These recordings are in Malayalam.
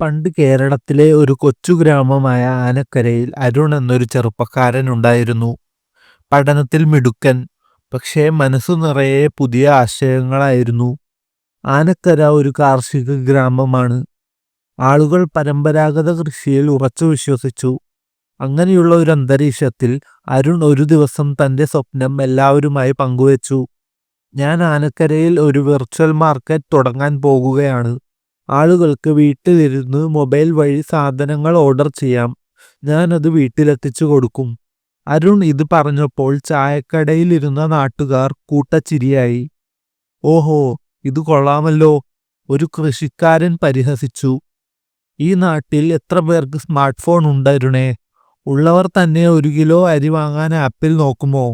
പണ്ട് കേരളത്തിലെ ഒരു കൊച്ചു ഗ്രാമമായ ആനക്കരയിൽ അരുൺ എന്നൊരു ചെറുപ്പക്കാരൻ ഉണ്ടായിരുന്നു. പഠനത്തിൽ മിടുക്കൻ. പക്ഷേ മനസ്സു നിറയെ പുതിയ ആശയങ്ങളായിരുന്നു. ആനക്കര ഒരു കാർഷിക ഗ്രാമമാണ്. ആളുകൾ പരമ്പരാഗത കൃഷിയിൽ ഉറച്ചു വിശ്വസിച്ചു. അങ്ങനെയുള്ള ഒരു അന്തരീക്ഷത്തിൽ അരുൺ ഒരു ദിവസം തന്റെ സ്വപ്നം എല്ലാവരുമായി പങ്കുവച്ചു. ഞാൻ ആനക്കരയിൽ ഒരു വെർച്വൽ മാർക്കറ്റ് തുടങ്ങാൻ പോകുകയാണ്. ആളുകൾക്ക് വീട്ടിലിരുന്ന് മൊബൈൽ വഴി സാധനങ്ങൾ ഓർഡർ ചെയ്യാം. ഞാനത് വീട്ടിലെത്തിച്ചു കൊടുക്കും. അരുൺ ഇത് പറഞ്ഞപ്പോൾ ചായക്കടയിലിരുന്ന നാട്ടുകാർ കൂട്ടച്ചിരിയായി. ഓഹോ ഇത് കൊള്ളാമല്ലോ ഒരു കൃഷിക്കാരൻ പരിഹസിച്ചു. ഈ നാട്ടിൽ എത്ര പേർക്ക് സ്മാർട്ട് ഫോൺ ഉണ്ടരുണേ ഉള്ളവർ തന്നെ ഒരു കിലോ അരി വാങ്ങാൻ ആപ്പിൽ നോക്കുമോ?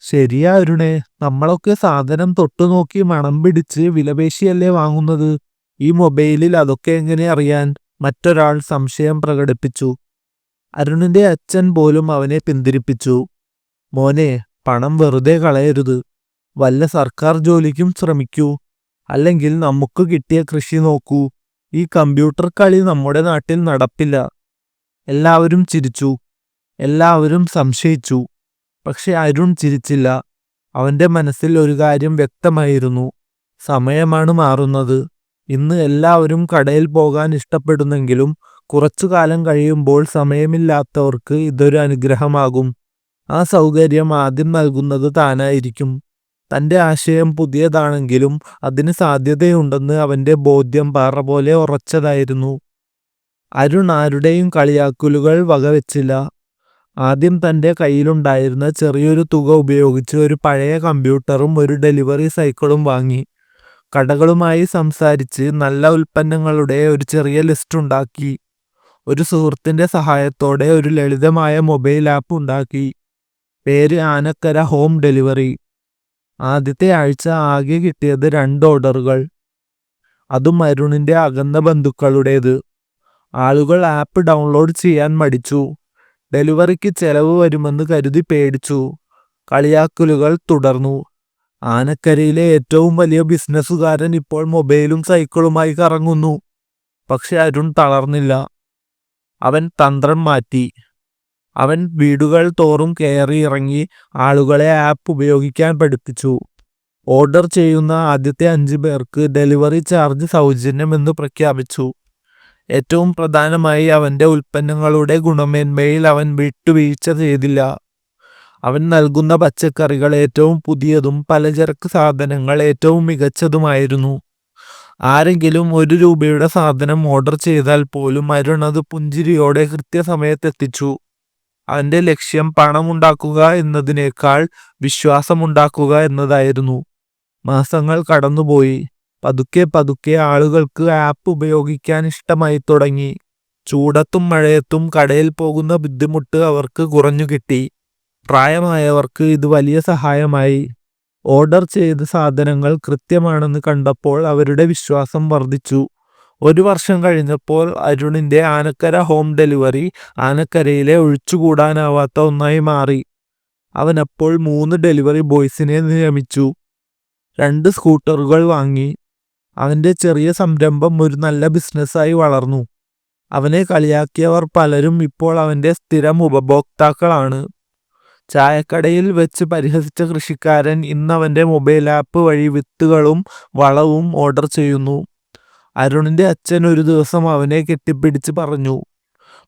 ശരിയാ അരുണേ നമ്മളൊക്കെ സാധനം തൊട്ടുനോക്കി മണം പിടിച്ച് വിലപേശിയല്ലേ വാങ്ങുന്നത്. ഈ മൊബൈലിൽ അതൊക്കെ എങ്ങനെ അറിയാൻ മറ്റൊരാൾ സംശയം പ്രകടിപ്പിച്ചു. അരുണിന്റെ അച്ഛൻ പോലും അവനെ പിന്തിരിപ്പിച്ചു. മോനെ പണം വെറുതെ കളയരുത്. വല്ല സർക്കാർ ജോലിക്കും ശ്രമിക്കൂ. അല്ലെങ്കിൽ നമുക്ക് കിട്ടിയ കൃഷി നോക്കൂ. ഈ കമ്പ്യൂട്ടർ കളി നമ്മുടെ നാട്ടിൽ നടപ്പില്ല. എല്ലാവരും ചിരിച്ചു. എല്ലാവരും സംശയിച്ചു. പക്ഷെ അരുൺ ചിരിച്ചില്ല. അവന്റെ മനസ്സിൽ ഒരു കാര്യം വ്യക്തമായിരുന്നു. സമയമാണ് മാറുന്നത്. ഇന്ന് എല്ലാവരും കടയിൽ പോകാൻ ഇഷ്ടപ്പെടുന്നെങ്കിലും കുറച്ചു കാലം കഴിയുമ്പോൾ സമയമില്ലാത്തവർക്ക് ഇതൊരു അനുഗ്രഹമാകും. ആ സൗകര്യം ആദ്യം നൽകുന്നത് താനായിരിക്കും. തന്റെ ആശയം പുതിയതാണെങ്കിലും അതിന് സാധ്യതയുണ്ടെന്ന് അവന്റെ ബോധ്യം പാറ പോലെ ഉറച്ചതായിരുന്നു. അരുൺ ആരുടെയും കളിയാക്കലുകൾ വകവെച്ചില്ല. ആദ്യം തന്റെ കയ്യിലുണ്ടായിരുന്ന ചെറിയൊരു തുക ഉപയോഗിച്ച് ഒരു പഴയ കമ്പ്യൂട്ടറും ഒരു ഡെലിവറി സൈക്കിളും വാങ്ങി. കടകളുമായി സംസാരിച്ച് നല്ല ഉൽപ്പന്നങ്ങളുടെ ഒരു ചെറിയ ലിസ്റ്റ് ഉണ്ടാക്കി ഒരു സുഹൃത്തിന്റെ സഹായത്തോടെ ഒരു ലളിതമായ മൊബൈൽ ആപ്പ് ഉണ്ടാക്കി. പേര് ആനക്കര ഹോം ഡെലിവറി. ആദ്യത്തെ ആഴ്ച ആകെ കിട്ടിയത് രണ്ട് ഓർഡറുകൾ. അതും അരുണിന്റെ അകന്ന ബന്ധുക്കളുടേത്. ആളുകൾ ആപ്പ് ഡൗൺലോഡ് ചെയ്യാൻ മടിച്ചു. ഡെലിവറിക്ക് ചെലവ് വരുമെന്ന് കരുതി പേടിച്ചു. കളിയാക്കലുകൾ തുടർന്നു. ആനക്കരയിലെ ഏറ്റവും വലിയ ബിസിനസ്സുകാരൻ ഇപ്പോൾ മൊബൈലും സൈക്കിളുമായി കറങ്ങുന്നു. പക്ഷെ അരുൺ തളർന്നില്ല. അവൻ തന്ത്രം മാറ്റി. അവൻ വീടുകൾ തോറും കയറി ഇറങ്ങി ആളുകളെ ആപ്പ് ഉപയോഗിക്കാൻ പഠിപ്പിച്ചു. ഓർഡർ ചെയ്യുന്ന ആദ്യത്തെ അഞ്ച് പേർക്ക് ഡെലിവറി ചാർജ് സൗജന്യമെന്ന് പ്രഖ്യാപിച്ചു. ഏറ്റവും പ്രധാനമായി അവന്റെ ഉൽപ്പന്നങ്ങളുടെ ഗുണമേന്മയിൽ അവൻ വിട്ടുവീഴ്ച ചെയ്തില്ല. അവൻ നൽകുന്ന പച്ചക്കറികൾ ഏറ്റവും പുതിയതും പലചരക്ക് സാധനങ്ങൾ ഏറ്റവും മികച്ചതുമായിരുന്നു. ആരെങ്കിലും ഒരു രൂപയുടെ സാധനം ഓർഡർ ചെയ്താൽ പോലും അരുൺ അത് പുഞ്ചിരിയോടെ കൃത്യസമയത്ത് എത്തിച്ചു അവന്റെ ലക്ഷ്യം പണമുണ്ടാക്കുക എന്നതിനേക്കാൾ വിശ്വാസമുണ്ടാക്കുക എന്നതായിരുന്നു. മാസങ്ങൾ കടന്നുപോയി. പതുക്കെ പതുക്കെ ആളുകൾക്ക് ആപ്പ് ഉപയോഗിക്കാൻ ഇഷ്ടമായി തുടങ്ങി. ചൂടത്തും മഴയത്തും കടയിൽ പോകുന്ന ബുദ്ധിമുട്ട് അവർക്ക് കുറഞ്ഞുകിട്ടി. പ്രായമായവർക്ക് ഇത് വലിയ സഹായമായി. ഓർഡർ ചെയ്ത സാധനങ്ങൾ കൃത്യമാണെന്ന് കണ്ടപ്പോൾ അവരുടെ വിശ്വാസം വർദ്ധിച്ചു. ഒരു വർഷം കഴിഞ്ഞപ്പോൾ അരുണിന്റെ ആനക്കര ഹോം ഡെലിവറി ആനക്കരയിലെ ഒഴിച്ചുകൂടാനാവാത്ത ഒന്നായി മാറി. അവനപ്പോൾ മൂന്ന് ഡെലിവറി ബോയ്സിനെ നിയമിച്ചു. രണ്ട് സ്കൂട്ടറുകൾ വാങ്ങി. അവന്റെ ചെറിയ സംരംഭം ഒരു നല്ല ബിസിനസ്സായി വളർന്നു. അവനെ കളിയാക്കിയവർ പലരും ഇപ്പോൾ അവന്റെ സ്ഥിരം ഉപഭോക്താക്കളാണ്. ചായക്കടയിൽ വെച്ച് പരിഹസിച്ച കൃഷിക്കാരൻ ഇന്ന് അവന്റെ മൊബൈൽ ആപ്പ് വഴി വിത്തുകളും വളവും ഓർഡർ ചെയ്യുന്നു. അരുണിന്റെ അച്ഛൻ ഒരു ദിവസം അവനെ കെട്ടിപ്പിടിച്ച് പറഞ്ഞു.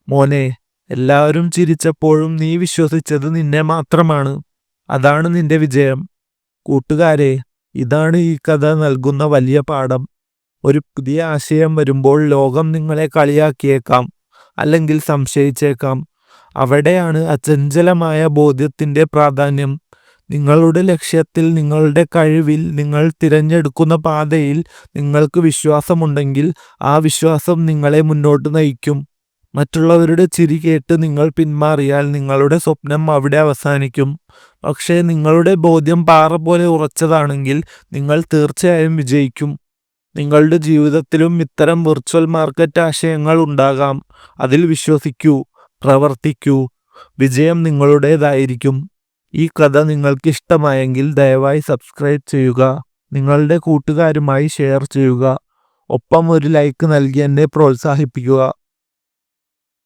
മോനെ എല്ലാവരും ചിരിച്ചപ്പോഴും നീ വിശ്വസിച്ചത് നിന്നെ മാത്രമാണ്. അതാണ് നിന്റെ വിജയം. കൂട്ടുകാരെ ഇതാണ് ഈ കഥ നൽകുന്ന വലിയ പാഠം. ഒരു പുതിയ ആശയം വരുമ്പോൾ ലോകം നിങ്ങളെ കളിയാക്കിയേക്കാം. അല്ലെങ്കിൽ സംശയിച്ചേക്കാം. അവിടെയാണ് അചഞ്ചലമായ ബോധ്യത്തിന്റെ പ്രാധാന്യം. നിങ്ങളുടെ ലക്ഷ്യത്തിൽ നിങ്ങളുടെ കഴിവിൽ നിങ്ങൾ തിരഞ്ഞെടുക്കുന്ന പാതയിൽ നിങ്ങൾക്ക് വിശ്വാസമുണ്ടെങ്കിൽ ആ വിശ്വാസം നിങ്ങളെ മുന്നോട്ട് നയിക്കും. മറ്റുള്ളവരുടെ ചിരി കേട്ട് നിങ്ങൾ പിന്മാറിയാൽ നിങ്ങളുടെ സ്വപ്നം അവിടെ അവസാനിക്കും. പക്ഷേ നിങ്ങളുടെ ബോധ്യം പാറ പോലെ ഉറച്ചതാണെങ്കിൽ നിങ്ങൾ തീർച്ചയായും വിജയിക്കും. നിങ്ങളുടെ ജീവിതത്തിലും ഇത്തരം വിർച്വൽ മാർക്കറ്റ് ആശയങ്ങൾ ഉണ്ടാകാം. അതിൽ വിശ്വസിക്കൂ. പ്രവർത്തിക്കൂ. വിജയം നിങ്ങളുടേതായിരിക്കും. ഈ കഥ നിങ്ങൾക്ക് ഇഷ്ടമായെങ്കിൽ ദയവായി സബ്സ്ക്രൈബ് ചെയ്യുക. നിങ്ങളുടെ കൂട്ടുകാരുമായി ഷെയർ ചെയ്യുക. ഒപ്പം ഒരു ലൈക്ക് നൽകി എന്നെ പ്രോത്സാഹിപ്പിക്കുക